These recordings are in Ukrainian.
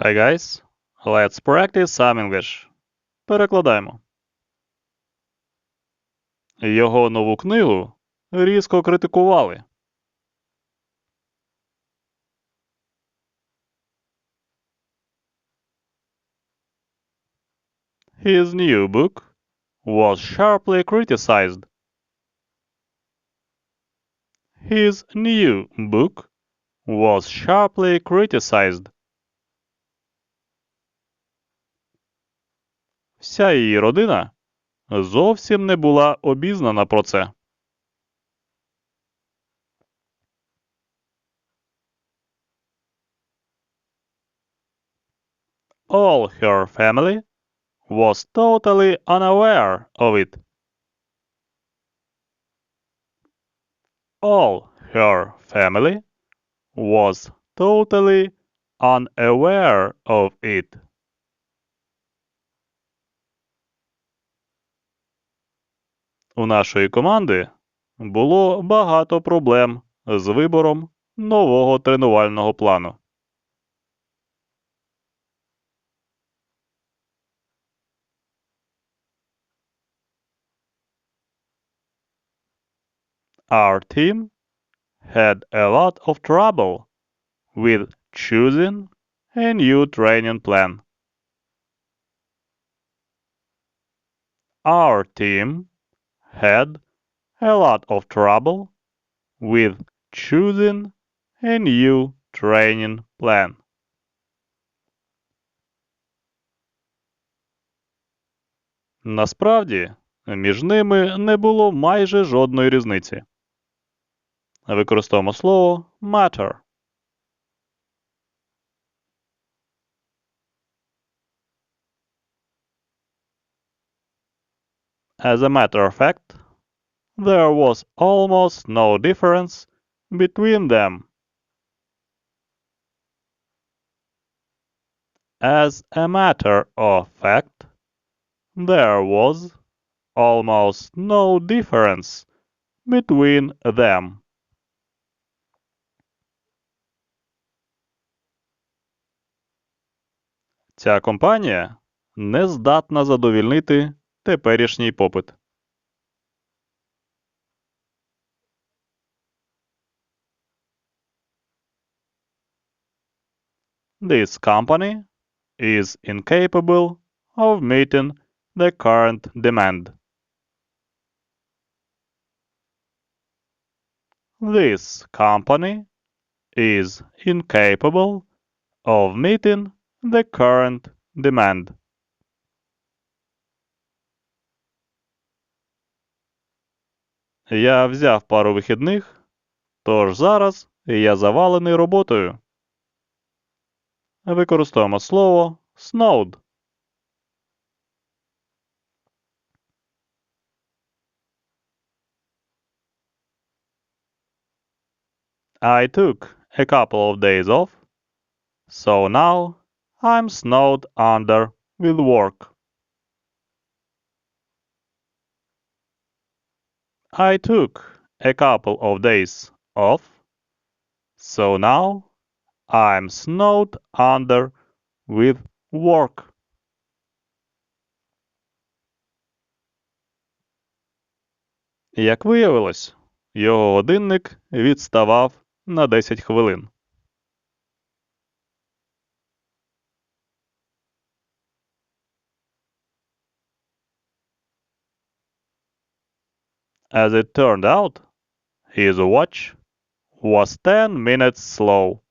Hi guys, let's practice some English. Перекладаємо. Його нову книгу різко критикували. His new book was sharply criticized. His new book was sharply criticized. Вся її родина зовсім не була обізнана про це. All her family was totally unaware of it. All her family was totally unaware of it. У нашої команди було багато проблем з вибором нового тренувального плану. Our team had a lot of trouble with choosing a new training plan. Our team had a lot of trouble with choosing a new training plan. Насправді, між ними не було майже жодної різниці. Використовуємо слово matter. As a matter of fact, there was almost no difference between them. As a matter of fact, there was almost no difference between them. Ця компанія не здатна задовільнити теперішній попит. This company is incapable of meeting the current demand. This company is incapable of meeting the current demand. Я взяв пару вихідних, тож зараз я завалений роботою. Використовуємо слово snowed. I took a couple of days off, so now I'm snowed under with work. I took a couple of days off, so now I'm snowed under with work. Як виявилось, його годинник відставав на 10 хвилин. As it turned out, his watch was 10 minutes slow.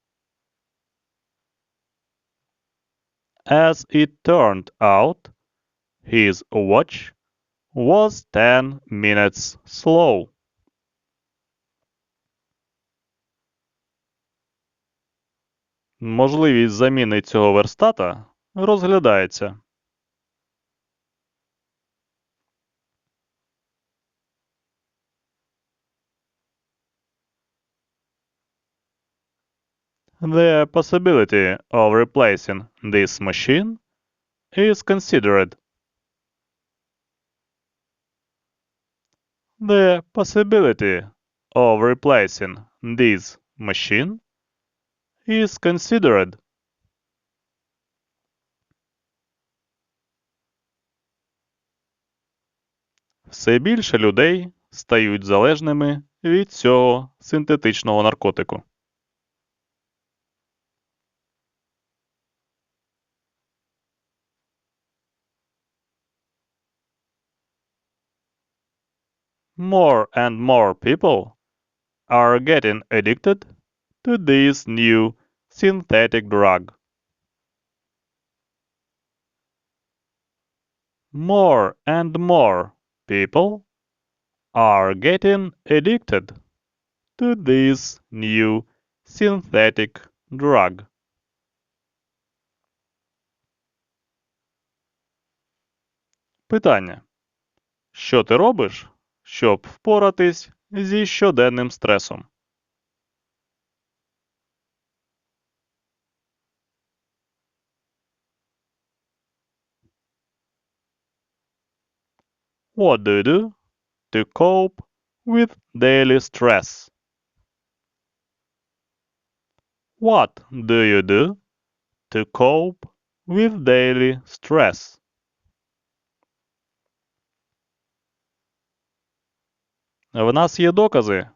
As it turned out, his watch was 10 minutes slow. Можливість заміни цього верстата розглядається. The possibility of replacing this machine is considered. The possibility of replacing this machine is considered. Все більше людей стають залежними від цього синтетичного наркотику. More and more people are getting addicted to this new synthetic drug. More and more people are getting addicted to this new synthetic drug. Питання. Що ти робиш, щоб впоратись зі щоденним стресом? What do you do to cope with daily stress? What do you do to cope with daily stress? В нас є докази,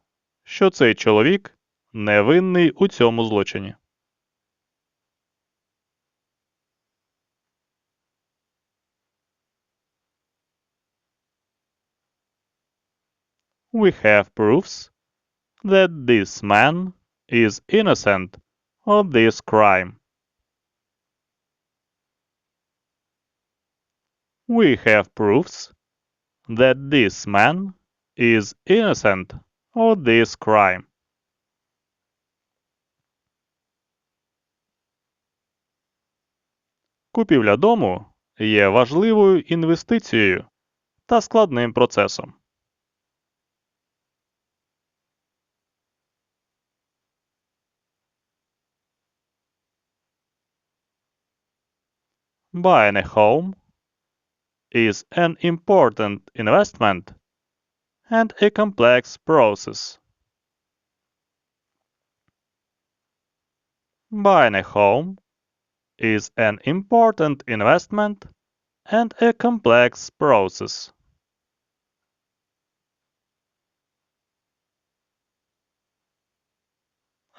що цей чоловік невинний у цьому злочині. We have proofs that this man is innocent of this crime. We have proofs that this man is innocent of this crime. Купівля дому є важливою інвестицією та складним процесом. Buying a home is an important investment and a complex process. Buying a home is an important investment and a complex process.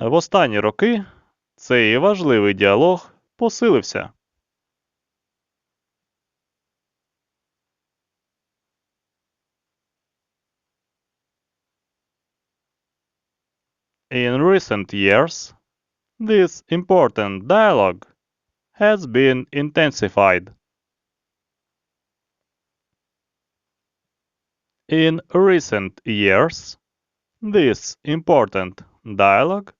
В останні роки цей важливий діалог посилився. In recent years, this important dialogue has been intensified. In recent years, this important dialogue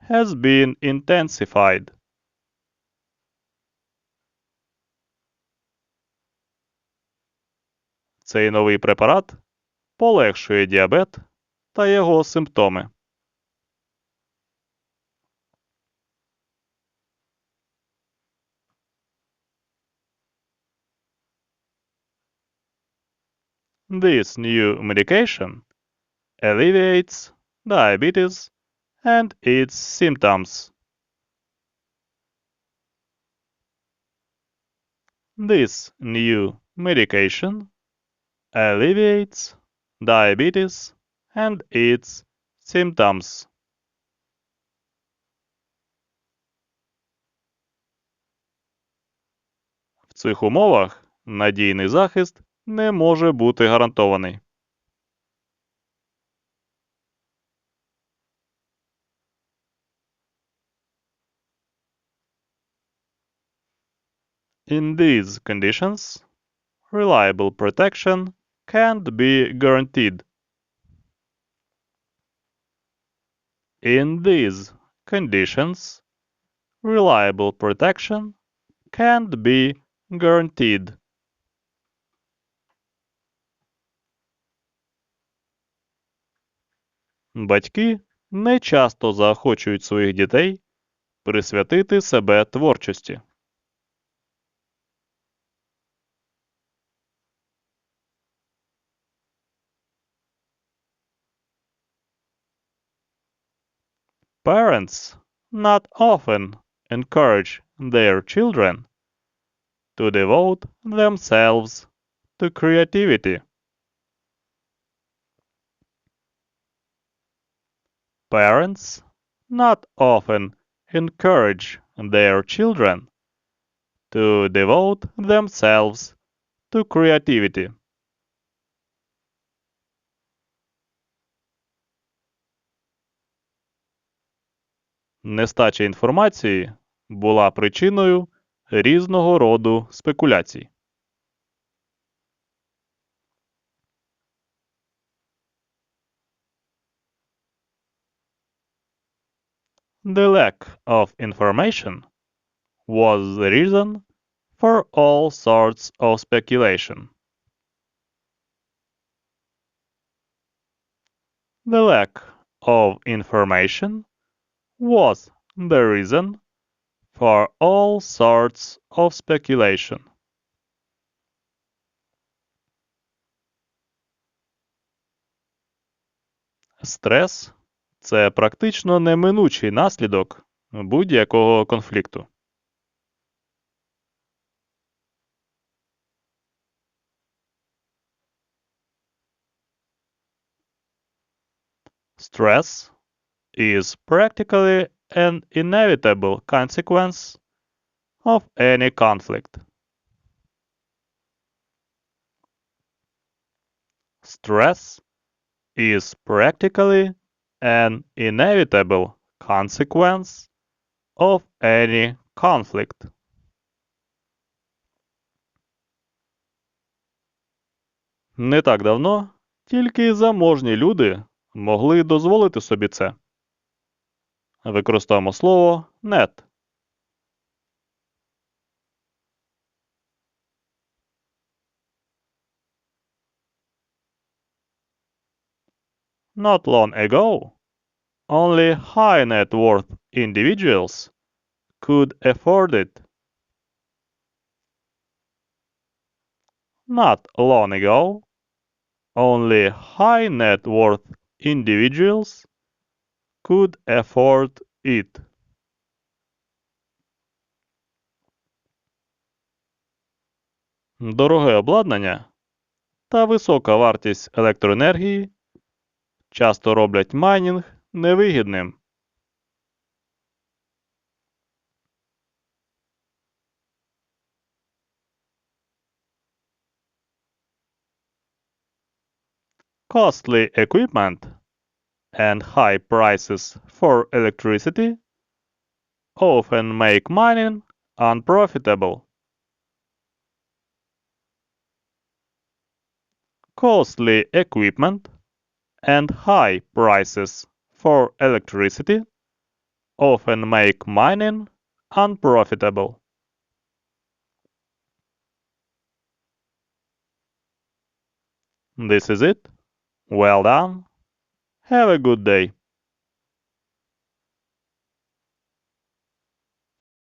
has been intensified. Цей новий препарат полегшує діабет та його симптоми. This new medication alleviates diabetes and its symptoms. This new medication alleviates diabetes and its symptoms. В цих умовах надійний захист не може бути гарантований. In these conditions, reliable protection can't be guaranteed. In these conditions, reliable protection can't be guaranteed. Батьки не часто заохочують своїх дітей присвятити себе творчості. Parents not often encourage their children to devote themselves to creativity. Parents not often encourage their children to devote themselves to creativity. Нестача інформації була причиною різного роду спекуляцій. The lack of information was the reason for all sorts of speculation. The lack of information was the reason for all sorts of speculation. Stress це практично неминучий наслідок будь-якого конфлікту. Stress is practically an inevitable consequence of any conflict. Stress is practically an inevitable consequence of any conflict. Не так давно тільки заможні люди могли дозволити собі це. Використаємо слово net. Not long ago, only high net worth individuals could afford it. Not long ago, only high net worth individuals could afford it. Дороге обладнання та висока вартість електроенергії часто роблять майнінг невигідним. Costly equipment and high prices for electricity often make mining unprofitable. Costly equipment and high prices for electricity often make mining unprofitable. This is it. Well done. Have a good day.